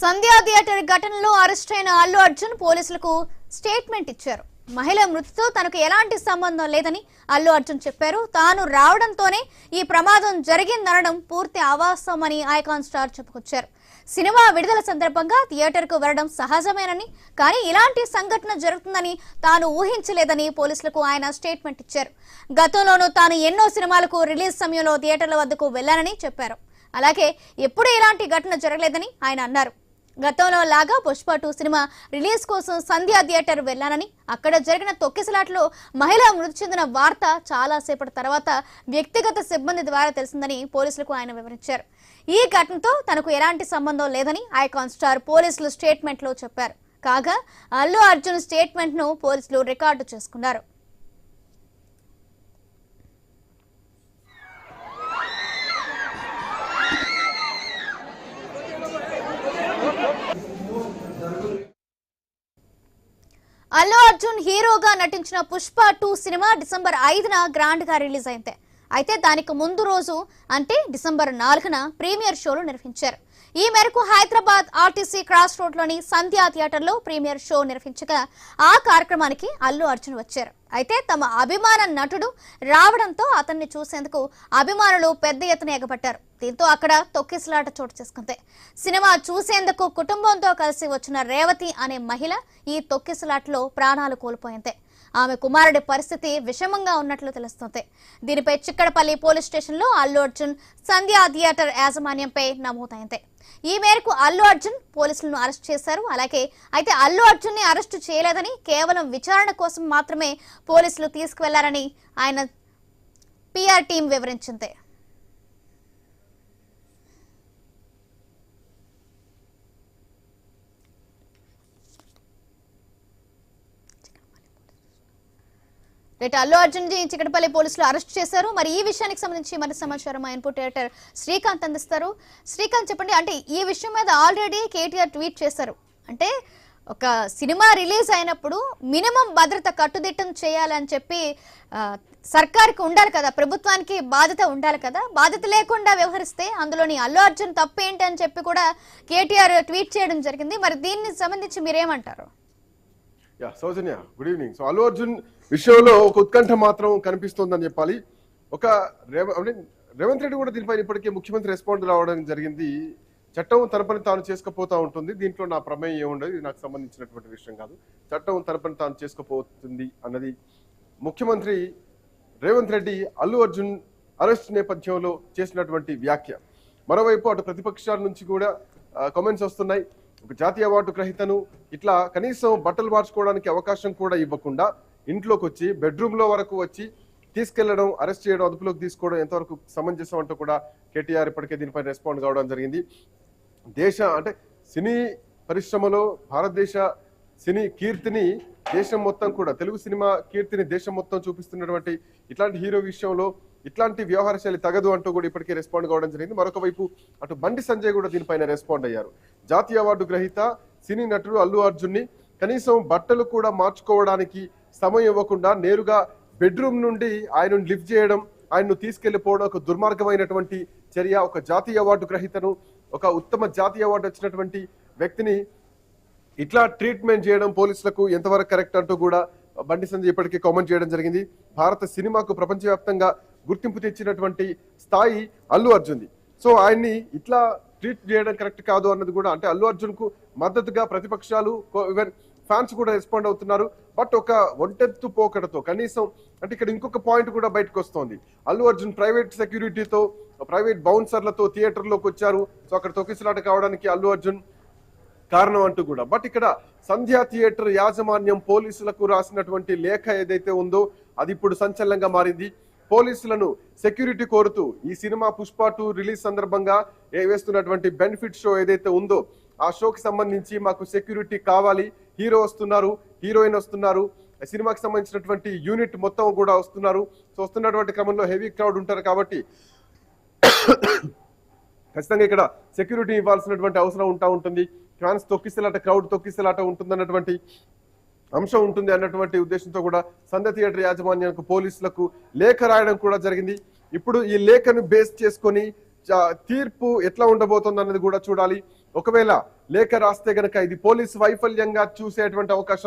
సంధ్యా theatre ఘటనలో arrest అయిన అల్లు అర్జున్ పోలీసులకు స్టేట్మెంట్ ఇచ్చారు. మహిళ మృతితో తనకు ఎలాంటి సంబంధం లేదని అల్లు అర్జున్ చెప్పారు. తాను రావడంతోనే ఈ ప్రమాదం జరిగిందనడం పూర్తి అవాస్తవమని ఐకాన్ స్టార్ చెప్పుకొచ్చారు. సినిమా విడుదల సందర్భంగా థియేటర్కు వెళ్ళడం సహజమేనని కానీ ఇలాంటి సంఘటన జరుగుతుందని తాను ఊహించలేదని పోలీసులకు ఆయన స్టేట్మెంట్ ఇచ్చారు. గతంలోనూ తాను ఎన్నో సినిమాలకు రిలీజ్ సమయంలో థియేటర్ల వద్దకు వెళ్ళానని చెప్పారు. అలాగే ఎప్పుడూ ఇలాంటి ఘటన జరగలేదని ఆయన అన్నారు. గతంలో లాగా పుష్ప టూ సినిమా రిలీజ్ కోసం సంధ్యా థియేటర్ వెళ్ళానని అక్కడ జరిగిన తొక్కిసలాట్లో మహిళ మృతి చెందిన వార్త చాలాసేపటి తర్వాత వ్యక్తిగత సిబ్బంది ద్వారా తెలిసిందని పోలీసులకు ఆయన వివరించారు. ఈ ఘటనతో తనకు ఎలాంటి సంబంధం లేదని ఐకాన్ స్టార్ పోలీసులు స్టేట్మెంట్లో చెప్పారు. కాగా అల్లు అర్జున్ స్టేట్మెంట్ను పోలీసులు రికార్డు చేసుకున్నారు. హీరోగా నటించిన పుష్ప టూ సినిమా డిసెంబర్ ఐదున గ్రాండ్గా రిలీజ్ అయింది. అయితే దానికి ముందు రోజు అంటే డిసెంబర్ నాలుగున ప్రీమియర్ షోలు నిర్వహించారు. ఈ మేరకు హైదరాబాద్ ఆర్టీసీ క్రాస్ రోడ్లోని సంధ్యా థియేటర్లో ప్రీమియర్ షో నిర్వహించగా ఆ కార్యక్రమానికి అల్లు అర్జున్ వచ్చారు. అయితే తమ అభిమాన నటుడు రావడంతో అతన్ని చూసేందుకు అభిమానులు పెద్ద ఎత్తున ఎగబట్టారు దీంతో అక్కడ తొక్కిసలాట చోటు చేసుకుంది. సినిమా చూసేందుకు కుటుంబంతో కలిసి వచ్చిన రేవతి అనే మహిళ ఈ తొక్కిసలాటలో ప్రాణాలు కోల్పోయింది. ఆమె కుమారుడి పరిస్థితి విషమంగా ఉన్నట్లు తెలుస్తోంది. దీనిపై చిక్కడపల్లి పోలీస్ స్టేషన్లో అల్లు అర్జున్ సంధ్యా థియేటర్ యాజమాన్యంపై నమోదైంది. ఈ మేరకు అల్లు అర్జున్ పోలీసులను అరెస్ట్ చేశారు. అలాగే అయితే అల్లు అర్జున్ని అరెస్టు చేయలేదని కేవలం విచారణ కోసం మాత్రమే పోలీసులు తీసుకువెళ్ళారని ఆయన పిఆర్ టీం వివరించింది. రేటు అల్లు అర్జున్ జీ చికటపల్లి పోలీసులు అరెస్ట్ చేశారు. మరి ఈ విషయానికి సంబంధించి మరి సమాచారం మా ఇన్పుట్ ఎడిటర్ శ్రీకాంత్ అందిస్తారు. శ్రీకాంత్ చెప్పండి అంటే ఈ విషయం మీద ఆల్రెడీ కేటీఆర్ ట్వీట్ చేశారు. అంటే ఒక సినిమా రిలీజ్ అయినప్పుడు మినిమం భద్రత కట్టుదిట్టం చేయాలని చెప్పి సర్కార్కి ఉండాలి కదా ప్రభుత్వానికి బాధ్యత ఉండాలి కదా. బాధ్యత లేకుండా వ్యవహరిస్తే అందులోని అల్లు అర్జున్ తప్పు ఏంటి అని చెప్పి కూడా కేటీఆర్ ట్వీట్ చేయడం జరిగింది. మరి దీన్ని సంబంధించి మీరేమంటారు? Yeah Soujanya good evening so Allu Arjun విషయంలో ఒక ఉత్కంఠ మాత్రం కనిపిస్తోందని చెప్పాలి. ఒక రేవ రేవంత్ రెడ్డి కూడా దీనిపైన ఇప్పటికే ముఖ్యమంత్రి రెస్పాండ్ రావడం జరిగింది. చట్టం తన పని తాను చేసుకుపోతా ఉంటుంది. దీంట్లో నా ప్రమేయం ఏముండదు. ఇది నాకు సంబంధించినటువంటి విషయం కాదు. చట్టం తన పని తాను చేసుకుపోతుంది అన్నది ముఖ్యమంత్రి రేవంత్ రెడ్డి అల్లు అర్జున్ అరెస్ట్ నేపథ్యంలో చేసినటువంటి వ్యాఖ్య. మరోవైపు అటు ప్రతిపక్షాల నుంచి కూడా కామెంట్స్ వస్తున్నాయి. ఒక జాతీయ అవార్డు గ్రహీతను ఇట్లా కనీసం బట్టలు మార్చుకోవడానికి అవకాశం కూడా ఇవ్వకుండా ఇంట్లోకి వచ్చి బెడ్రూమ్లో వరకు వచ్చి తీసుకెళ్ళడం అరెస్ట్ చేయడం అదుపులోకి తీసుకోవడం ఎంతవరకు సమంజసం అంటూ కూడా కేటీఆర్ ఇప్పటికే దీనిపై రెస్పాండ్ కావడం జరిగింది. దేశ అంటే సినీ పరిశ్రమలో భారతదేశ సినీ కీర్తిని దేశం మొత్తం కూడా తెలుగు సినిమా కీర్తిని దేశం మొత్తం చూపిస్తున్నటువంటి ఇట్లాంటి హీరో విషయంలో ఇట్లాంటి వ్యవహార శైలి తగదు అంటూ కూడా ఇప్పటికే రెస్పాండ్ కావడం జరిగింది. మరొక వైపు అటు బండి సంజయ్ కూడా దీనిపైన రెస్పాండ్ అయ్యారు. జాతీయ అవార్డు గ్రహీత సినీ నటుడు అల్లు అర్జున్ని కనీసం బట్టలు కూడా మార్చుకోవడానికి సమయం ఇవ్వకుండా నేరుగా బెడ్రూమ్ నుండి ఆయనను లిఫ్ట్ చేయడం ఆయన్ను తీసుకెళ్ళిపోవడం ఒక దుర్మార్గమైనటువంటి చర్య. ఒక జాతీయ అవార్డు గ్రహీతను ఒక ఉత్తమ జాతీయ అవార్డు వచ్చినటువంటి వ్యక్తిని ఇట్లా ట్రీట్మెంట్ చేయడం పోలీసులకు ఎంతవరకు కరెక్ట్ అంటూ కూడా బండి సంజయ్ ఇప్పటికే కామెంట్ చేయడం జరిగింది. భారత సినిమాకు ప్రపంచవ్యాప్తంగా గుర్తింపు తెచ్చినటువంటి స్థాయి అల్లు అర్జున్ది. సో ఆయన్ని ఇట్లా ట్రీట్ చేయడం కరెక్ట్ కాదు అన్నది కూడా అంటే అల్లు అర్జున్కు మద్దతుగా ప్రతిపక్షాలు ఈవెన్ ఫ్యాన్స్ కూడా రెస్పాండ్ అవుతున్నారు. బట్ ఒక ఒంటెత్తు పోకడతో కనీసం అంటే ఇక్కడ ఇంకొక పాయింట్ కూడా బయటకు వస్తోంది. అల్లు అర్జున్ ప్రైవేట్ సెక్యూరిటీతో ప్రైవేట్ బౌన్సర్లతో థియేటర్లోకి వచ్చారు. సో అక్కడ తొక్కిసలాట కావడానికి అల్లు అర్జున్ కారణం అంటూ కూడా. బట్ ఇక్కడ సంధ్యా థియేటర్ యాజమాన్యం పోలీసులకు రాసినటువంటి లేఖ ఏదైతే ఉందో అది ఇప్పుడు సంచలనంగా మారింది. పోలీసులను సెక్యూరిటీ కోరుతూ ఈ సినిమా పుష్ప టూ రిలీజ్ సందర్భంగా ఏ వేస్తున్నటువంటి బెనిఫిట్ షో ఏదైతే ఉందో ఆ షోకి సంబంధించి మాకు సెక్యూరిటీ కావాలి. హీరో వస్తున్నారు హీరోయిన్ వస్తున్నారు. ఆ సినిమాకి సంబంధించినటువంటి యూనిట్ మొత్తం కూడా వస్తున్నారు. సో వస్తున్నటువంటి క్రమంలో హెవీ క్రౌడ్ ఉంటారు కాబట్టి ఖచ్చితంగా ఇక్కడ సెక్యూరిటీ ఇవ్వాల్సినటువంటి అవసరం ఉంటా ఉంటుంది. ఫ్యాన్స్ తొక్కిసలాట క్రౌడ్ తొక్కిసలాట ఉంటుందన్నటువంటి అంశం ఉంటుంది అన్నటువంటి ఉద్దేశంతో కూడా సంధ్య థియేటర్ యాజమాన్యానికి పోలీసులకు లేఖ రాయడం కూడా జరిగింది. ఇప్పుడు ఈ లేఖను బేస్ చేసుకొని తీర్పు ఎట్లా ఉండబోతుంది అన్నది కూడా చూడాలి. ఒకవేళ లేఖ రాస్తే గనక ఇది పోలీస్ వైఫల్యంగా చూసేటువంటి అవకాశాలు